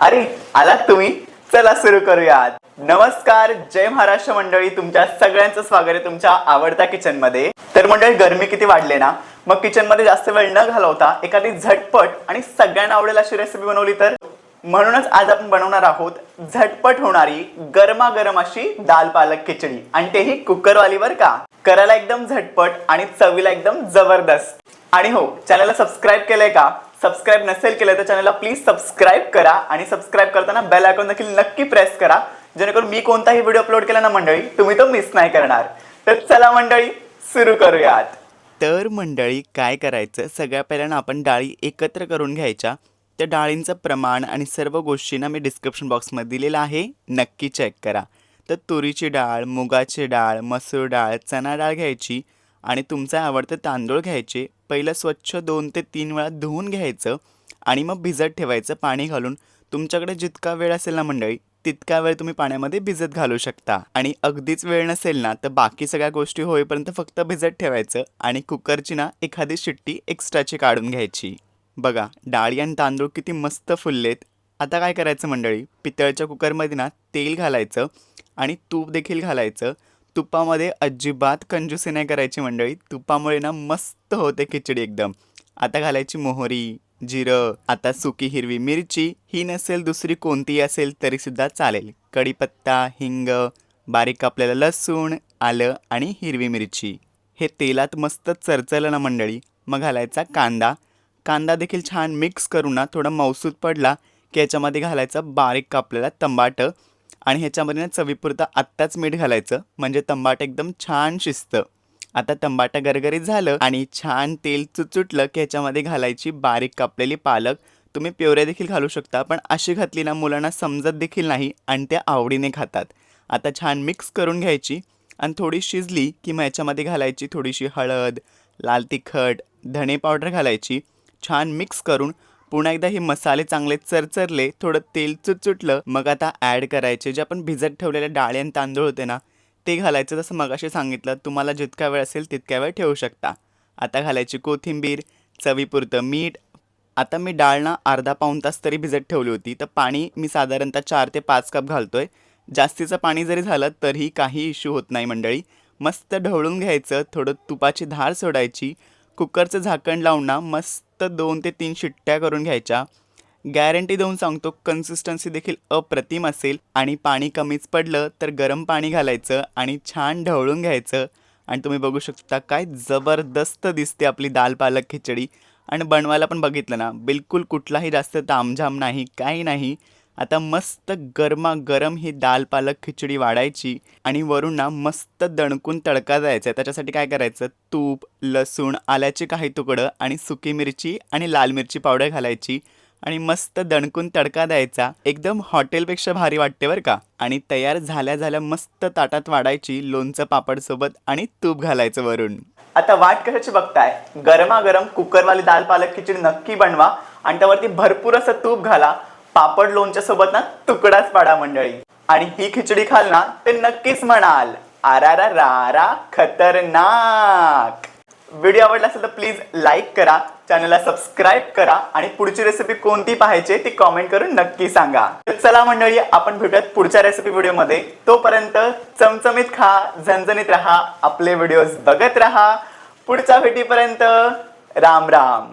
अरे आलात तुम्ही? चला सुरू करूयात. नमस्कार जय महाराष्ट्र मंडळी. तुमच्या सगळ्यांचं स्वागत आहे तुमच्या आवडत्या किचनमध्ये तर मंडळी गरमी किती वाढले ना? मग किचनमध्ये जास्त वेळ न घालवता एखादी झटपट आणि सगळ्यांना आवडेल अशी रेसिपी बनवली तर? म्हणूनच आज आपण बनवणार आहोत झटपट होणारी गरमागरम अशी दाल पालक खिचडी. आणि तेही कुकरवाली वर का? करायला एकदम झटपट आणि चवीला एकदम जबरदस्त. आणि हो चॅनलला सबस्क्राईब केलंय का? सबस्क्राईब नसेल केलं तर चॅनलला प्लीज सबस्क्राईब करा आणि सबस्क्राईब करताना बेल आयकॉन देखील नक्की प्रेस करा. जेणेकरून मी कोणताही व्हिडिओ अपलोड केला ना मंडळी तुम्ही तो मिस नाही करणार. तर चला मंडळी सुरू करूयात. तर मंडळी काय करायचं? सगळ्या पहिल्यांदा आपण डाळी एकत्र करून घ्यायच्या. त्या डाळींचं प्रमाण आणि सर्व गोष्टींना मी डिस्क्रिप्शन बॉक्समध्ये दिलेलं आहे. नक्की चेक करा. तर तुरीची डाळ मुगाची डाळ मसूर डाळ चणा डाळ घ्यायची. आणि तुमचं आवडतं तांदूळ घ्यायचे पहिलं स्वच्छ दोन ते तीन वेळा धुवून घ्यायचं आणि मग भिजत ठेवायचं पाणी घालून. तुमच्याकडे जितका वेळ असेल ना मंडळी तितका वेळ तुम्ही पाण्यामध्ये भिजत घालू शकता. आणि अगदीच वेळ नसेल ना तर बाकी सगळ्या गोष्टी होईपर्यंत फक्त भिजत ठेवायचं आणि कुकरची ना एखादी शिट्टी एक्स्ट्राची काढून घ्यायची. बघा डाळी आणि तांदूळ किती मस्त फुललेत. आता काय करायचं मंडळी पितळच्या कुकरमध्ये ना तेल घालायचं आणि तूप देखील घालायचं. तुपामध्ये अजिबात कंजूसी नाही करायची मंडळी. तुपामुळे ना मस्त होते खिचडी एकदम. आता घालायची मोहरी जिरं आता सुकी हिरवी मिरची. ही नसेल दुसरी कोणतीही असेल तरीसुद्धा चालेल. कढीपत्ता हिंग बारीक कापलेलं लसूण आलं आणि हिरवी मिरची. हे तेलात मस्त चरचलं ना मंडळी. मग घालायचा कांदा. कांदा देखील छान मिक्स करून ना. थोडा मौसूद पडला की याच्यामध्ये घालायचं बारीक कापलेला तंबाटं. आणि ह्याच्यामध्ये ना चवीपुरतं आत्ताच मीठ घालायचं. म्हणजे तंबाट एकदम छान शिजतं. आता तंबाटा गरगरीत झालं आणि छान तेल चुचुटलं की ह्याच्यामध्ये घालायची बारीक कापलेली पालक. तुम्ही प्योऱ्या देखील घालू शकता पण अशी घातली ना मुलांना समजत देखील नाही आणि त्या आवडीने खातात. आता छान मिक्स करून घ्यायची आणि थोडी शिजली की मग ह्याच्यामध्ये घालायची थोडीशी हळद लाल तिखट धणे पावडर घालायची. छान मिक्स करून पुन्हा एकदा हे मसाले चांगले चरचरले थोडं तेल चुटचुटलं मग आता ॲड करायचे. जे आपण भिजत ठेवलेले डाळी आणि तांदूळ होते ना ते घालायचं. जसं मगाशी सांगितलं तुम्हाला जितका वेळ असेल तितक्या वेळ ठेवू शकता. आता घालायची कोथिंबीर चवीपुरतं मीठ. आता मी डाळ ना अर्धा पाऊण तास तरी भिजत ठेवली होती. तर पाणी मी साधारणतः चार ते पाच कप घालतो आहे जास्तीचं पाणी जरी झालं तरीही काही इश्यू होत नाही मंडळी. मस्त ढवळून घ्यायचं. थोडं तुपाची धार सोडायची. कुकरचं झाकण लावून ना मस्त फक्त दोन ते तीन शिट्ट्या करून घ्यायच्या. गॅरंटी देऊन सांगतो कन्सिस्टन्सी देखील अप्रतिम असेल. आणि पाणी कमीच पडलं तर गरम पाणी घालायचं आणि छान ढवळून घ्यायचं. आणि तुम्ही बघू शकता काय जबरदस्त दिसते आपली दाल पालक खिचडी. आणि बनवायला पण बघितलं ना बिलकुल कुठलाही जास्त तामझाम नाही काही नाही. आता मस्त गरमागरम ही दाल पालक खिचडी वाढायची आणि वरून ना मस्त दणकून तडका जायचा त्याच्यासाठी काय करायचं? तूप लसूण आल्याचे काही तुकडं आणि सुकी मिरची आणि लाल मिरची पावडर घालायची आणि मस्त दणकून तडका द्यायचा. एकदम हॉटेलपेक्षा भारी वाटते बरं का? आणि तयार झाल्या झाल्या मस्त ताटात वाढायची लोणचं पापड सोबत आणि तूप घालायचं वरून आता वाट कशाची बघताय? गरमागरम कुकरवाली दाल पालक खिचडी नक्की बनवा आणि त्यावरती भरपूर असं तूप घाला. पापड लोणच्या सोबत ना तुकडाच पाडा मंडळी. आणि ही खिचडी खाल ना ते नक्कीच म्हणाल. आरारा रारा खतरनाक. व्हिडिओ आवडला असेल तर प्लीज लाईक करा चॅनलला सबस्क्राईब करा आणि पुढची रेसिपी कोणती पाहायची ती कॉमेंट करून नक्की सांगा. तर चला मंडळी आपण भेटूयात पुढच्या रेसिपी व्हिडिओमध्ये. तोपर्यंत चमचमीत खा झणझणीत राहा आपले व्हिडिओज बघत राहा. पुढच्या भेटीपर्यंत राम राम.